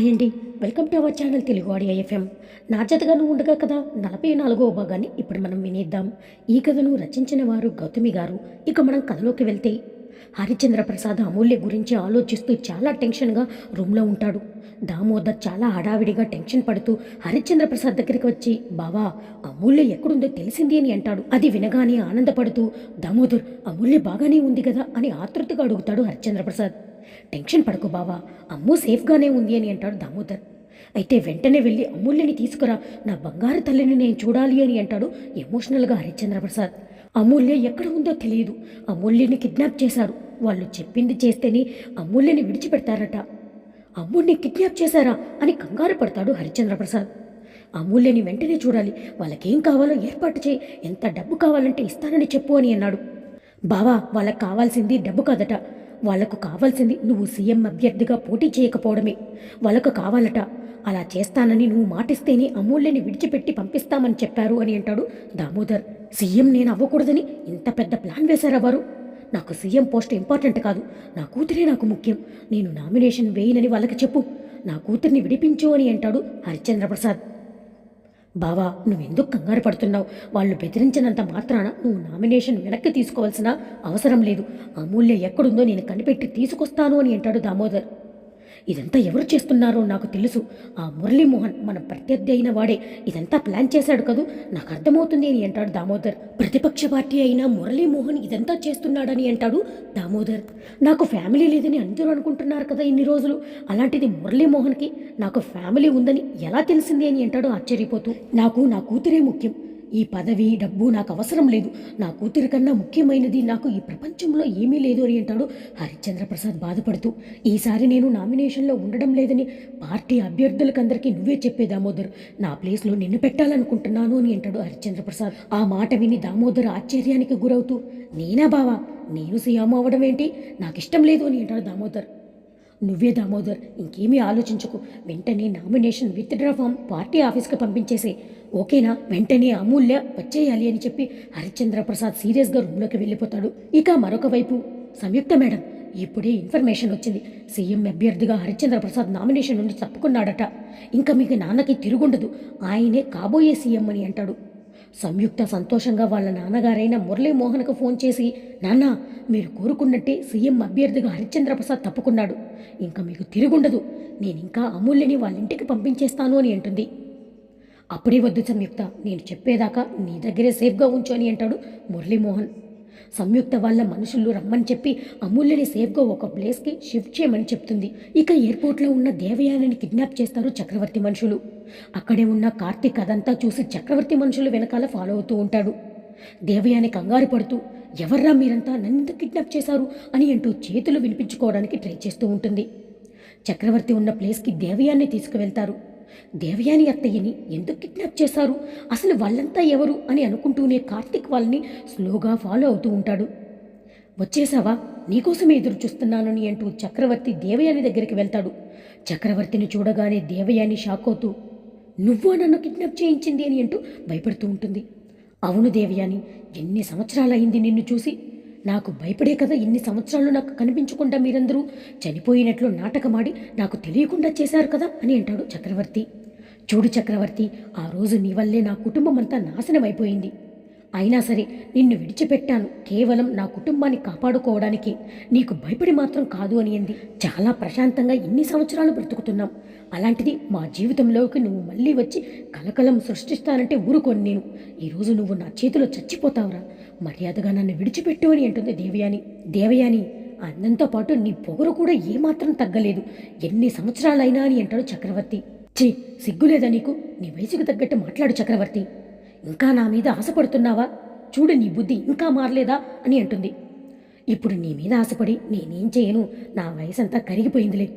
Hi అండి. Welcome to our channel Telugu audio FM. నా జతగాను ఉండగా కదా? నలభై నాలుగో భాగాన్ని ఇప్పుడు మనం వినేద్దాం. ఈ కథను రచించిన వారు గౌతమి గారు. ఇక మనం కథలోకి వెళ్తే హరిచంద్ర ప్రసాద్ అమూల్య గురించి ఆలోచిస్తూ చాలా టెన్షన్గా రూమ్లో ఉంటాడు. దామోదర్ చాలా హడావిడిగా టెన్షన్ పడుతూ హరిశ్చంద్ర ప్రసాద్ దగ్గరికి వచ్చి బావా అమూల్య ఎక్కడుందో తెలిసింది అని అంటాడు. అది వినగానే ఆనందపడుతూ దామోదర్ అమూల్య బాగానే ఉంది కదా? అని ఆతృతగా అడుగుతాడు హరిశ్చంద్ర ప్రసాద్. టెన్షన్ పడకు బావా అమ్ము సేఫ్గానే ఉంది అని అంటాడు దామోదర్. అయితే వెంటనే వెళ్ళి అమూల్యని తీసుకురా నా బంగారు తల్లిని నేను చూడాలి అని అంటాడు ఎమోషనల్గా హరిశ్చంద్ర ప్రసాద్ అమూల్య ఎక్కడ ఉందో తెలియదు. అమూల్యని కిడ్నాప్ చేశారు. వాళ్ళు చెప్పింది చేస్తేనే అమూల్యని విడిచిపెడతారట. అమ్ముడిని కిడ్నాప్ చేశారా అని కంగారు పడతాడు హరిశ్చంద్ర ప్రసాద్ అమూల్యని వెంటనే చూడాలి. వాళ్ళకేం కావాలో ఏర్పాటు చేయి. ఎంత డబ్బు కావాలంటే ఇస్తానని చెప్పు అని అన్నాడు. బావా వాళ్ళకి కావాల్సింది డబ్బు కాదట. వాళ్ళకు కావాల్సింది నువ్వు సీఎం అభ్యర్థిగా పోటీ చేయకపోవడమే. వాళ్ళకు కావాలట. అలా చేస్తానని నువ్వు మాటిస్తేనే అమూల్యని విడిచిపెట్టి పంపిస్తామని చెప్పారు అని అంటాడు దామోదర్. సీఎం నేను అవ్వకూడదని ఇంత పెద్ద ప్లాన్ వేశారా వారు? నాకు సీఎం పోస్ట్ ఇంపార్టెంట్ కాదు. నా కూతురే నాకు ముఖ్యం. నేను నామినేషన్ వేయనని వాళ్ళకి చెప్పు. నా కూతుర్ని విడిపించు అని అంటాడు హరిచంద్రప్రసాద్. బావా నువ్వెందుకు కంగారు పడుతున్నావు? వాళ్ళు బెదిరించినంత మాత్రాన నువ్వు నామినేషన్ వెనక్కి తీసుకోవాల్సిన అవసరం లేదు. అమూల్య ఎక్కడుందో నేను కనిపెట్టి తీసుకొస్తాను అని అంటాడు దామోదర్. ఇదంతా ఎవరు చేస్తున్నారో నాకు తెలుసు. ఆ మురళీమోహన్ మన ప్రత్యర్థి అయిన వాడే. ఇదంతా ప్లాన్ చేశాడు కదూ? నాకు అర్థమవుతుంది అని అంటాడు దామోదర్. ప్రతిపక్ష పార్టీ అయిన మురళీమోహన్ ఇదంతా చేస్తున్నాడని అంటాడు దామోదర్. నాకు ఫ్యామిలీ లేదని అందరూ అనుకుంటున్నారు కదా ఇన్ని రోజులు. అలాంటిది మురళీమోహన్కి నాకు ఫ్యామిలీ ఉందని ఎలా తెలిసింది అని అంటాడు ఆశ్చర్యపోతూ. నాకు నా కూతురే ముఖ్యం. ఈ పదవి డబ్బు నాకు అవసరం లేదు. నా కూతురి కన్నా ముఖ్యమైనది నాకు ఈ ప్రపంచంలో ఏమీ లేదు అని అంటాడు హరిశ్చంద్ర ప్రసాద్ బాధపడుతూ. ఈసారి నేను నామినేషన్లో ఉండడం లేదని పార్టీ అభ్యర్థులకందరికీ నువ్వే చెప్పే దామోదర్. నా ప్లేస్లో నిన్ను పెట్టాలనుకుంటున్నాను అని అంటాడు హరిశ్చంద్ర ప్రసాద్ ఆ మాట విని దామోదర్ ఆశ్చర్యానికి గురవుతూ నేనా బావా? నేను సీఎం అవ్వడం ఏంటి? నాకు ఇష్టం లేదు అని అంటాడు దామోదర్. నువ్వే దామోదర్ ఇంకేమీ ఆలోచించకు. వెంటనే నామినేషన్ విత్డ్రా ఫామ్ పార్టీ ఆఫీస్కి పంపించేసే ఓకేనా? వెంటనే అమూల్య వచ్చేయాలి అని చెప్పి హరిశ్చంద్ర ప్రసాద్ సీరియస్గా రూమ్లోకి వెళ్ళిపోతాడు. ఇక మరొక వైపు. సంయుక్త మేడం ఇప్పుడే ఇన్ఫర్మేషన్ వచ్చింది. సీఎం అభ్యర్థిగా హరిశ్చంద్ర ప్రసాద్ నామినేషన్ నుండి తప్పుకున్నాడట. ఇంకా మీకు నాన్నకి తిరుగుండదు. ఆయనే కాబోయే సీఎం అని అంటాడు. సంయుక్త సంతోషంగా వాళ్ళ నాన్నగారైన మురళీమోహన్కు ఫోన్ చేసి నాన్న మీరు కోరుకున్నట్టే సీఎం అభ్యర్థిగా హరిశ్చంద్ర ప్రసాద్ తప్పుకున్నాడు. ఇంకా మీకు తిరుగుండదు. నేను ఇంకా అమూల్యని వాళ్ళ ఇంటికి పంపించేస్తాను అని అంటుంది. అప్పుడే వద్దు సంయుక్త నేను చెప్పేదాకా నీ దగ్గరే సేఫ్గా ఉంచు అని అంటాడు మురళీమోహన్. సంయుక్త వాళ్ళ మనుషులు రమ్మని చెప్పి అమూల్యని సేఫ్గా ఒక ప్లేస్కి షిఫ్ట్ చేయమని చెప్తుంది. ఇక ఎయిర్పోర్ట్లో ఉన్న దేవయానిని కిడ్నాప్ చేస్తారు చక్రవర్తి మనుషులు. అక్కడే ఉన్న కార్తీక్ అదంతా చూసి చక్రవర్తి మనుషులు వెనకాల ఫాలో అవుతూ ఉంటాడు. దేవయాని కంగారు పడుతూ ఎవర్రా మీరంతా నన్ను కిడ్నాప్ చేశారు? అని అంటూ చేతులు వినిపించుకోవడానికి ట్రై చేస్తూ ఉంటుంది. చక్రవర్తి ఉన్న ప్లేస్కి దేవయాన్ని తీసుకువెళ్తారు. దేవయాని అత్తయ్యని ఎందుకు కిడ్నాప్ చేశారు? అసలు వాళ్ళంతా ఎవరు అని అనుకుంటూనే కార్తిక్ వాళ్ళని స్లోగా ఫాలో అవుతూ ఉంటాడు. వచ్చేసావా నీకోసమే ఎదురు చూస్తున్నానని అంటూ చక్రవర్తి దేవయాని దగ్గరికి వెళ్తాడు. చక్రవర్తిని చూడగానే దేవయాని షాక్ అవుతూ నువ్వు నన్ను కిడ్నాప్ చేయించింది? అని అంటూ భయపడుతూ ఉంటుంది. అవును దేవయాని ఎన్ని సంవత్సరాలైంది నిన్ను చూసి? నాకు భయపడే కదా ఇన్ని సంవత్సరాలు నాకు కనిపించకుండా మీరందరూ చనిపోయినట్లు నాటకమాడి నాకు తెలియకుండా చేశారు కదా అని అంటాడు చక్రవర్తి. చూడు చక్రవర్తి ఆ రోజు నీ వల్లే నా కుటుంబం అంతా నాశనం అయిపోయింది అయినా సరే నిన్ను విడిచిపెట్టాను. కేవలం నా కుటుంబాన్ని కాపాడుకోవడానికి నీకు భయపడి మాత్రం కాదు అని అంది. చాలా ప్రశాంతంగా ఇన్ని సంవత్సరాలు బ్రతుకుతున్నాం. అలాంటిది మా జీవితంలోకి నువ్వు మళ్ళీ వచ్చి కలకలం సృష్టిస్తానంటే ఊరుకోని నేను. ఈరోజు నువ్వు నా చేతిలో చచ్చిపోతావురా. మర్యాదగా నన్ను విడిచిపెట్టు అని అంటుంది దేవయాని. దేవయాని అందంతో పాటు నీ పొగరు కూడా ఏమాత్రం తగ్గలేదు. ఎన్ని సంవత్సరాలైనా అని అంటాడు చక్రవర్తి. ఛీ సిగ్గులేదా నీకు? నీ వయసుకు తగ్గట్టు మాట్లాడు చక్రవర్తి. ఇంకా నా మీద ఆశపడుతున్నావా? చూడు నీ బుద్ధి ఇంకా మారలేదా? అని అంటుంది. ఇప్పుడు నీ మీద ఆశపడి నేనేం చేయను? నా వయసంతా కరిగిపోయిందిలే.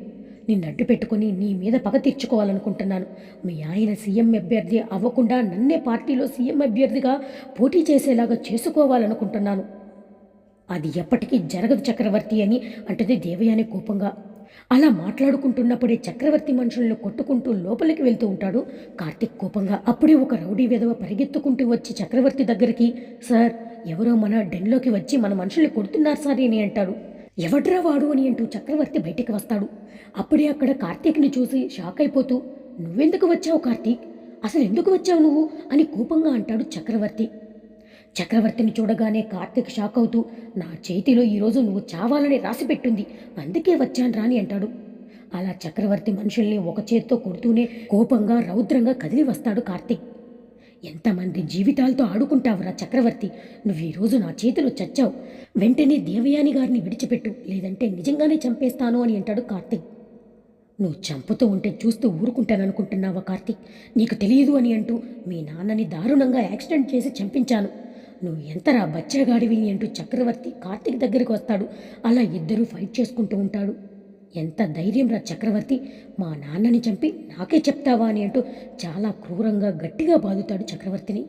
నిన్ను అడ్డు పెట్టుకుని నీ మీద పగ తీర్చుకోవాలనుకుంటున్నాను. మీ ఆయన సీఎం అభ్యర్థి అవ్వకుండా నన్నే పార్టీలో సీఎం అభ్యర్థిగా పోటీ చేసేలాగా చేసుకోవాలనుకుంటున్నాను. అది ఎప్పటికీ జరగదు చక్రవర్తి అని అంటది దేవయాని కోపంగా. అలా మాట్లాడుకుంటున్నప్పుడే చక్రవర్తి మనుషులను కొట్టుకుంటూ లోపలికి వెళ్తూ ఉంటాడు. కార్తిక్ కోపంగా అప్పుడే ఒక రౌడీ విధవ పరిగెత్తుకుంటూ వచ్చి చక్రవర్తి దగ్గరికి సార్ ఎవరో మన డెన్లోకి వచ్చి మన మనుషుల్ని కొడుతున్నారు సార్ అని అంటాడు. ఎవడ్రా వాడు అని అంటూ చక్రవర్తి బయటికి వస్తాడు. అప్పుడే అక్కడ కార్తీక్ని చూసి షాక్ అయిపోతూ నువ్వెందుకు వచ్చావు కార్తీక్? అసలు ఎందుకు వచ్చావు నువ్వు? అని కోపంగా అంటాడు చక్రవర్తి. చక్రవర్తిని చూడగానే కార్తీక్ షాక్ అవుతూ నా చేతిలో ఈరోజు నువ్వు చావాలని రాసిపెట్టుంది అందుకే వచ్చాను రాని అంటాడు. అలా చక్రవర్తి మనుషుల్ని ఒక చేత్తో కొడుతూనే కోపంగా రౌద్రంగా కదిలి వస్తాడు కార్తీక్. ఎంతమంది జీవితాలతో ఆడుకుంటావురా చక్రవర్తి? నువ్వు ఈరోజు నా చేతిలో చచ్చావు. వెంటనే దేవయాని గారిని విడిచిపెట్టు. లేదంటే నిజంగానే చంపేస్తాను అని అంటాడు కార్తీక్. నువ్వు చంపుతూ ఉంటే చూస్తూ ఊరుకుంటాననుకుంటున్నావా కార్తీక్? నీకు తెలియదు అని అంటూ మీ నాన్నని దారుణంగా యాక్సిడెంట్ చేసి చంపించాను. నువ్వు ఎంతరా బచ్చగాడివి అంటూ చక్రవర్తి కార్తీక్ దగ్గరికి వస్తాడు. అలా ఇద్దరూ ఫైట్ చేసుకుంటూ ఉంటాడు. ఎంత ధైర్యం రా చక్రవర్తి? మా నాన్నని చంపి నాకే చెప్తావా అని అంటూ చాలా క్రూరంగా గట్టిగా బాదుతాడు చక్రవర్తిని.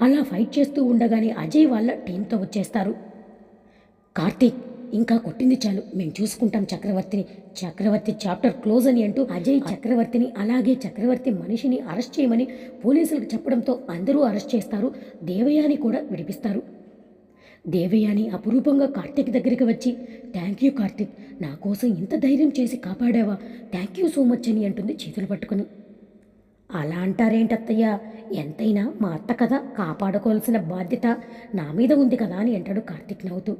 అలా ఫైట్ చేస్తూ ఉండగానే అజయ్ వాళ్ళ టీంతో వచ్చేస్తారు. కార్తీక్ ఇంకా కొట్టింది చాలు. మేము చూసుకుంటాం చక్రవర్తిని. చక్రవర్తి చాప్టర్ క్లోజ్ అని అంటూ అజయ్ చక్రవర్తిని అలాగే చక్రవర్తి మనిషిని అరెస్ట్ చేయమని పోలీసులకు చెప్పడంతో అందరూ అరెస్ట్ చేస్తారు. దేవయాని కూడా విడిపిస్తారు. దేవయాని అపురూపంగా కార్తీక్ దగ్గరికి వచ్చి థ్యాంక్ యూ కార్తీక్ నా కోసం ఇంత ధైర్యం చేసి కాపాడావా? థ్యాంక్ యూ సో మచ్ అని అంటుంది చేతులు పట్టుకుని. అలా అంటారేంటి అత్తయ్య ఎంతైనా మా అత్త కదా కాపాడుకోవాల్సిన బాధ్యత నా మీద ఉంది కదా అని అంటాడు కార్తీక్ నవ్వుతూ.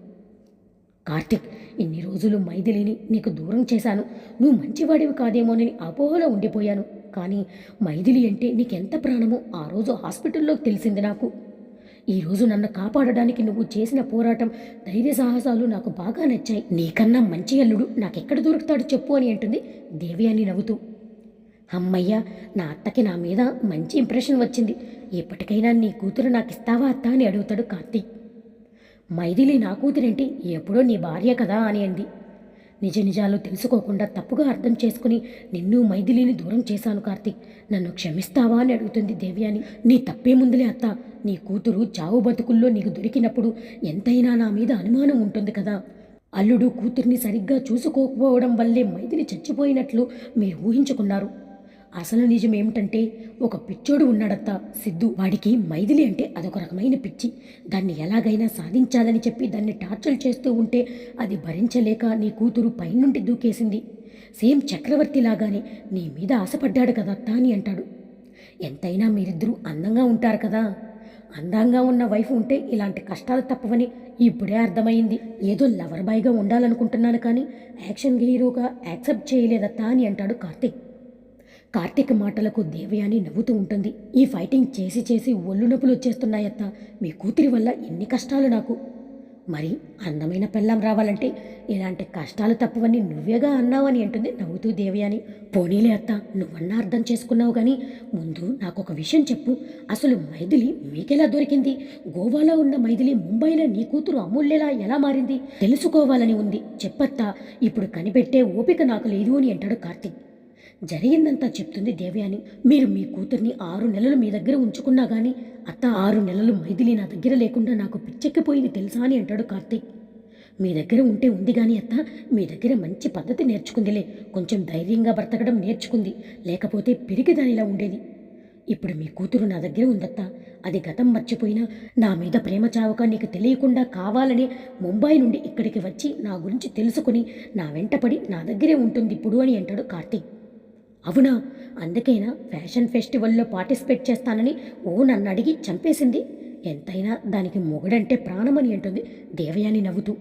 కార్తీక్ ఇన్ని రోజులు మైథిలిని నీకు దూరం చేశాను. నువ్వు మంచివాడివి కాదేమోనని అపోహలో ఉండిపోయాను. కానీ మైథిలి అంటే నీకెంత ప్రాణమో ఆ రోజు హాస్పిటల్లో తెలిసింది నాకు. ఈరోజు నన్ను కాపాడడానికి నువ్వు చేసిన పోరాటం ధైర్య సాహసాలు నాకు బాగా నచ్చాయి. నీకన్నా మంచి అల్లుడు నాకెక్కడ దొరుకుతాడు చెప్పు అని అంటుంది దేవి అని నవ్వుతూ. అమ్మయ్య నా అత్తకి నా మీద మంచి ఇంప్రెషన్ వచ్చింది. ఎప్పటికైనా నీ కూతురు నాకు ఇస్తావా అత్త అని అడుగుతాడు కార్తీక్. మైథిలి నా కూతురేంటి? ఎప్పుడో నీ భార్య కదా అని అంది. నిజ నిజాలు తెలుసుకోకుండా తప్పుగా అర్థం చేసుకుని నిన్ను మైథిలిని దూరం చేశాను కార్తీక్. నన్ను క్షమిస్తావా అని అడుగుతుంది దేవ్యాని. నీ తప్పేముందులే అత్త. నీ కూతురు చావు బతుకుల్లో నీకు దొరికినప్పుడు ఎంతైనా నా మీద అనుమానం ఉంటుంది కదా. అల్లుడు కూతుర్ని సరిగ్గా చూసుకోకపోవడం వల్లే మైథిలి చచ్చిపోయినట్లు మీరు ఊహించుకున్నారు. అసలు నిజం ఏమిటంటే ఒక పిచ్చోడు ఉన్నాడత్త. సిద్ధు వాడికి మైథిలి అంటే అదొక రకమైన పిచ్చి. దాన్ని ఎలాగైనా సాధించాలని చెప్పి దాన్ని టార్చర్ చేస్తూ ఉంటే అది భరించలేక నీ కూతురు పైనుండి దూకేసింది. సేమ్ చక్రవర్తి లాగానే నీ మీద ఆశపడ్డాడు కదా అత్త అని అంటాడు. ఎంతైనా మీరిద్దరూ అందంగా ఉంటారు కదా. అందంగా ఉన్న వైఫ్ ఉంటే ఇలాంటి కష్టాలు తప్పవని ఇప్పుడే అర్థమైంది. ఏదో లవర్ బాయ్గా ఉండాలనుకుంటున్నాను కానీ యాక్షన్ హీరోగా యాక్సెప్ట్ చేయలేదత్తా అని అంటాడు కార్తీక్. కార్తీక్ మాటలకు దేవయాని నవ్వుతూ ఉంటుంది. ఈ ఫైటింగ్ చేసి చేసి ఒళ్ళు నొప్పులు వచ్చేస్తున్నాయత్త. మీ కూతురి వల్ల ఎన్ని కష్టాలు నాకు? మరి అందమైన పెళ్ళం రావాలంటే ఇలాంటి కష్టాలు తప్పవని నువ్వేగా అన్నావని అంటుంది నవ్వుతూ దేవయాని. పోనీలే అత్త నువ్వన్నా అర్థం చేసుకున్నావు కానీ ముందు నాకు ఒక విషయం చెప్పు. అసలు మైథిలి మీకెలా దొరికింది? గోవాలో ఉన్న మైథిలి ముంబైలో నీ కూతురు అమూల్యలా ఎలా మారింది? తెలుసుకోవాలని ఉంది. చెప్పత్తా ఇప్పుడు కనిపెట్టే ఓపిక నాకు లేదు అని అంటాడు కార్తీక్. జరిగిందంతా చెప్తుంది దేవ్యాని మీరు మీ కూతుర్ని ఆరు నెలలు మీ దగ్గర ఉంచుకున్నా కానీ అత్త ఆరు నెలలు మైథిలి నా దగ్గర లేకుండా నాకు పిచ్చెక్కిపోయింది తెలుసా అని అంటాడు కార్తీక్. మీ దగ్గర ఉంటే ఉంది కానీ అత్త మీ దగ్గర మంచి పద్ధతి నేర్చుకుందిలే. కొంచెం ధైర్యంగా బ్రతకడం నేర్చుకుంది. లేకపోతే పిరిగిదానిలా ఉండేది. ఇప్పుడు మీ కూతురు నా దగ్గర ఉందత్త. అది గతం మర్చిపోయినా నా మీద ప్రేమ చావక నీకు తెలియకుండా కావాలని ముంబై నుండి ఇక్కడికి వచ్చి నా గురించి తెలుసుకుని నా వెంటపడి నా దగ్గరే ఉంటుంది ఇప్పుడు అని అంటాడు కార్తీక్. అవునా? అందుకైనా ఫ్యాషన్ ఫెస్టివల్లో పార్టిసిపేట్ చేస్తానని ఓ నన్ను అడిగి చంపేసింది? ఎంతైనా దానికి మొగుడంటే ప్రాణమని అంటుంది దేవయాని నవ్వుతూ.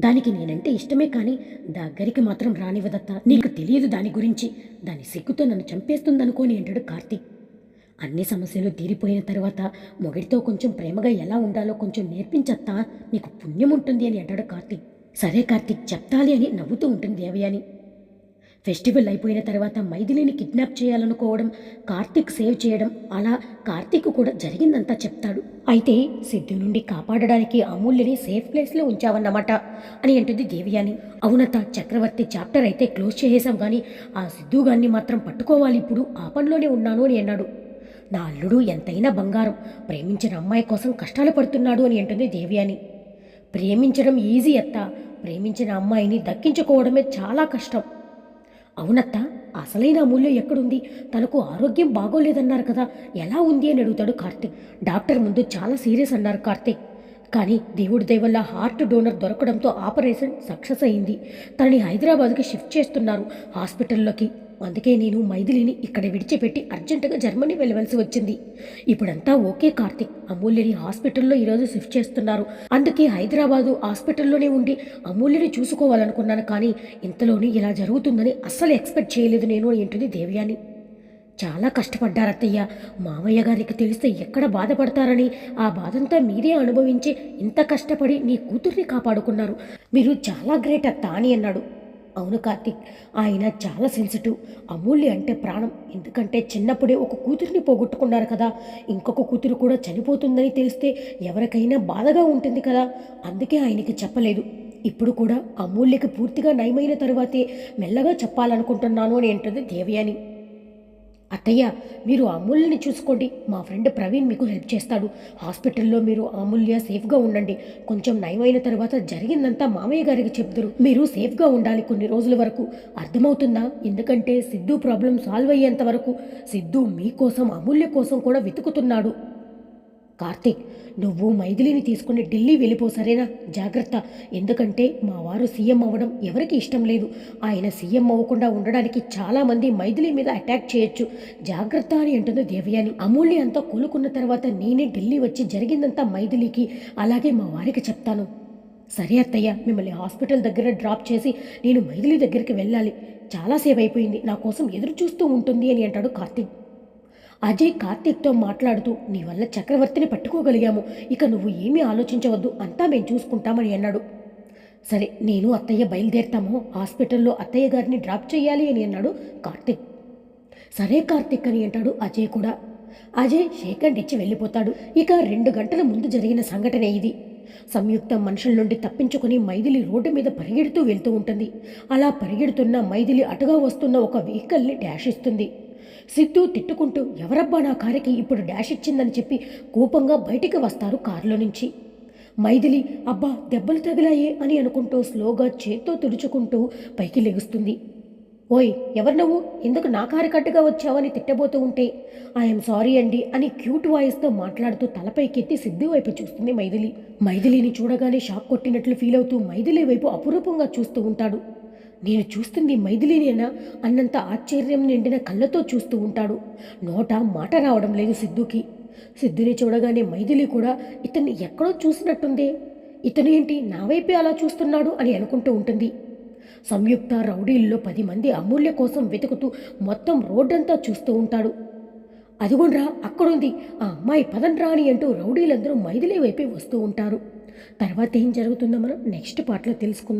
దానికి నేనంటే ఇష్టమే కానీ దగ్గరికి మాత్రం రానివ్వదత్త. నీకు తెలియదు దాని గురించి. దాని సిగ్గుతో నన్ను చంపేస్తుందనుకోని అంటాడు కార్తీక్ అన్ని సమస్యలు తీరిపోయిన తర్వాత మొగుడితో కొంచెం ప్రేమగా ఎలా ఉండాలో కొంచెం నేర్పించత్తా. నీకు పుణ్యం ఉంటుంది అని అంటాడు కార్తీక్ సరే కార్తీక్ చెప్తాలి అని నవ్వుతూ ఉంటుంది దేవయాని. ఫెస్టివల్ అయిపోయిన తర్వాత మైథిలిని కిడ్నాప్ చేయాలనుకోవడం కార్తీక్ సేవ్ చేయడం అలా కార్తీక్ కూడా జరిగిందంతా చెప్తాడు. అయితే సిద్ధు నుండి కాపాడడానికి అమూల్యని సేఫ్ ప్లేస్లో ఉంచావన్నమాట అని అంటుంది దేవియాని. అవునత చక్రవర్తి చాప్టర్ అయితే క్లోజ్ చేసేసాం కానీ ఆ సిద్ధు గారిని మాత్రం పట్టుకోవాలి ఇప్పుడు ఆ పనిలోనే ఉన్నాను అని అన్నాడు. నా అల్లుడు ఎంతైనా బంగారం ప్రేమించిన అమ్మాయి కోసం కష్టాలు పడుతున్నాడు అని అంటుంది దేవియాని. ప్రేమించడం ఈజీ అత్త ప్రేమించిన అమ్మాయిని దక్కించుకోవడమే చాలా కష్టం. అవునత్త అసలైన అమూల్యం ఎక్కడుంది? తనకు ఆరోగ్యం బాగోలేదన్నారు కదా ఎలా ఉంది అని అడుగుతాడు కార్తీక్. డాక్టర్ ముందు చాలా సీరియస్ అన్నారు కార్తీక్. కానీ దేవుడి దయవల్ల హార్ట్ డోనర్ దొరకడంతో ఆపరేషన్ సక్సెస్ అయింది. తనని హైదరాబాద్కి షిఫ్ట్ చేస్తున్నారు హాస్పిటల్లోకి. అందుకే నేను మైథిలిని ఇక్కడ విడిచిపెట్టి అర్జెంటుగా జర్మనీ వెళ్ళవలసి వచ్చింది. ఇప్పుడంతా ఓకే కార్తిక్. అమూల్యని హాస్పిటల్లో ఈరోజు షిఫ్ట్ చేస్తున్నారు. అందుకే హైదరాబాదు హాస్పిటల్లోనే ఉండి అమూల్యని చూసుకోవాలనుకున్నాను కానీ ఇంతలోనే ఇలా జరుగుతుందని అస్సలు ఎక్స్పెక్ట్ చేయలేదు నేను ఏంటిది దేవ్యాని. చాలా కష్టపడ్డారు అత్తయ్య మామయ్య గారికి తెలిస్తే ఎక్కడ బాధపడతారని ఆ బాధంతా మీరే అనుభవించి ఇంత కష్టపడి నీ కూతుర్ని కాపాడుకున్నారు. మీరు చాలా గ్రేట్ అత్త అని అన్నాడు. అవును కార్తీక్ ఆయన చాలా సెన్సిటివ్ అమూల్య అంటే ప్రాణం. ఎందుకంటే చిన్నప్పుడే ఒక కూతురిని పోగొట్టుకున్నారు కదా. ఇంకొక కూతురు కూడా చనిపోతుందని తెలిస్తే ఎవరికైనా బాధగా ఉంటుంది కదా. అందుకే ఆయనకి చెప్పలేదు. ఇప్పుడు కూడా అమూల్యకి పూర్తిగా నయమైన తరువాతే మెల్లగా చెప్పాలనుకుంటున్నాను అని అంటుంది దేవయాని. అత్తయ్య మీరు అమూల్యని చూసుకోండి. మా ఫ్రెండ్ ప్రవీణ్ మీకు హెల్ప్ చేస్తాడు. హాస్పిటల్లో మీరు అమూల్య సేఫ్గా ఉండండి. కొంచెం నయమైన తర్వాత జరిగిందంతా మామయ్య గారికి చెప్తారు. మీరు సేఫ్గా ఉండాలి కొన్ని రోజుల వరకు. అర్థమవుతుందా? ఎందుకంటే సిద్ధు ప్రాబ్లం సాల్వ్ అయ్యేంత వరకు సిద్ధు మీకోసం అమూల్య కోసం కూడా వెతుకుతున్నాడు. కార్తీక్ నువ్వు మైథిలిని తీసుకుని ఢిల్లీ వెళ్ళిపో సరేనా? జాగ్రత్త. ఎందుకంటే మా వారు సీఎం అవ్వడం ఎవరికి ఇష్టం లేదు. ఆయన సీఎం అవ్వకుండా ఉండడానికి చాలామంది మైథిలి మీద అటాక్ చేయొచ్చు. జాగ్రత్త అని అంటుంది దేవయాని. అమూల్య అంతా కోలుకున్న తర్వాత నేనే ఢిల్లీ వచ్చి జరిగిందంతా మైథిలికి. అలాగే మా వారికి చెప్తాను. సరే అత్తయ్య మిమ్మల్ని హాస్పిటల్ దగ్గర డ్రాప్ చేసి నేను మైథిలి దగ్గరికి వెళ్ళాలి. చాలాసేపు అయిపోయింది. నా కోసం ఎదురు చూస్తూ ఉంటుంది అని అంటాడు కార్తీక్. అజయ్ కార్తీక్తో మాట్లాడుతూ నీ వల్ల చక్రవర్తిని పట్టుకోగలిగాము. ఇక నువ్వు ఏమీ ఆలోచించవద్దు. అంతా మేము చూసుకుంటామని అన్నాడు. సరే నేను అత్తయ్య బయలుదేరుతాము. హాస్పిటల్లో అత్తయ్య గారిని డ్రాప్ చేయాలి అని అన్నాడు కార్తీక్. సరే కార్తీక్ అని అంటాడు అజయ్ కూడా. అజయ్ షేకండ్ ఇచ్చి వెళ్ళిపోతాడు. ఇక రెండు గంటల ముందు జరిగిన సంఘటన ఇది. సంయుక్త మనుషుల నుండి తప్పించుకుని మైథిలి రోడ్డు మీద పరిగెడుతూ వెళ్తూ ఉంటుంది. అలా పరిగెడుతున్న మైథిలి అటుగా వస్తున్న ఒక వెహికల్ని డాష్ ఇస్తుంది. సిద్ధు తిట్టుకుంటూ ఎవరబ్బా నా కారుకి ఇప్పుడు డాష్ ఇచ్చిందని చెప్పి కోపంగా బయటికి వస్తారు కారులో నుంచి. మైథిలి అబ్బా దెబ్బలు తగిలాయే అని అనుకుంటూ స్లోగా చేత్తో తుడుచుకుంటూ పైకి లెగుస్తుంది. ఓయ్ ఎవరు నువ్వు? ఎందుకు నా కారు కట్టుగా వచ్చావని తిట్టబోతూ ఉంటే? ఐఎమ్ సారీ అండి అని క్యూట్ వాయిస్తో మాట్లాడుతూ తలపైకెత్తి సిద్ధు వైపు చూస్తుంది మైథిలి. మైథిలిని చూడగానే షాక్ కొట్టినట్లు ఫీల్ అవుతూ మైథిలి వైపు అపురూపంగా చూస్తూ ఉంటాడు. నేను చూస్తుంది మైథిలినేనా? అన్నంత ఆశ్చర్యం నిండిన కళ్ళతో చూస్తూ ఉంటాడు. నోట మాట రావడం లేదు సిద్ధుకి. సిద్ధుని చూడగానే మైథిలి కూడా ఇతన్ని ఎక్కడో చూసినట్టుందే. ఇతను ఏంటి నా వైపే అలా చూస్తున్నాడు? అని అనుకుంటూ ఉంటుంది. సంయుక్త రౌడీల్లో పది మంది అమూల్య కోసం వెతుకుతూ మొత్తం రోడ్డంతా చూస్తూ ఉంటాడు. అదిగోండ్రా అక్కడుంది. ఆ అమ్మాయి పదండ్రా అని అంటూ రౌడీలందరూ మైథిలి వైపే వస్తూ ఉంటారు. తర్వాత ఏం జరుగుతుందో మనం నెక్స్ట్ పార్ట్లో తెలుసుకుందాం.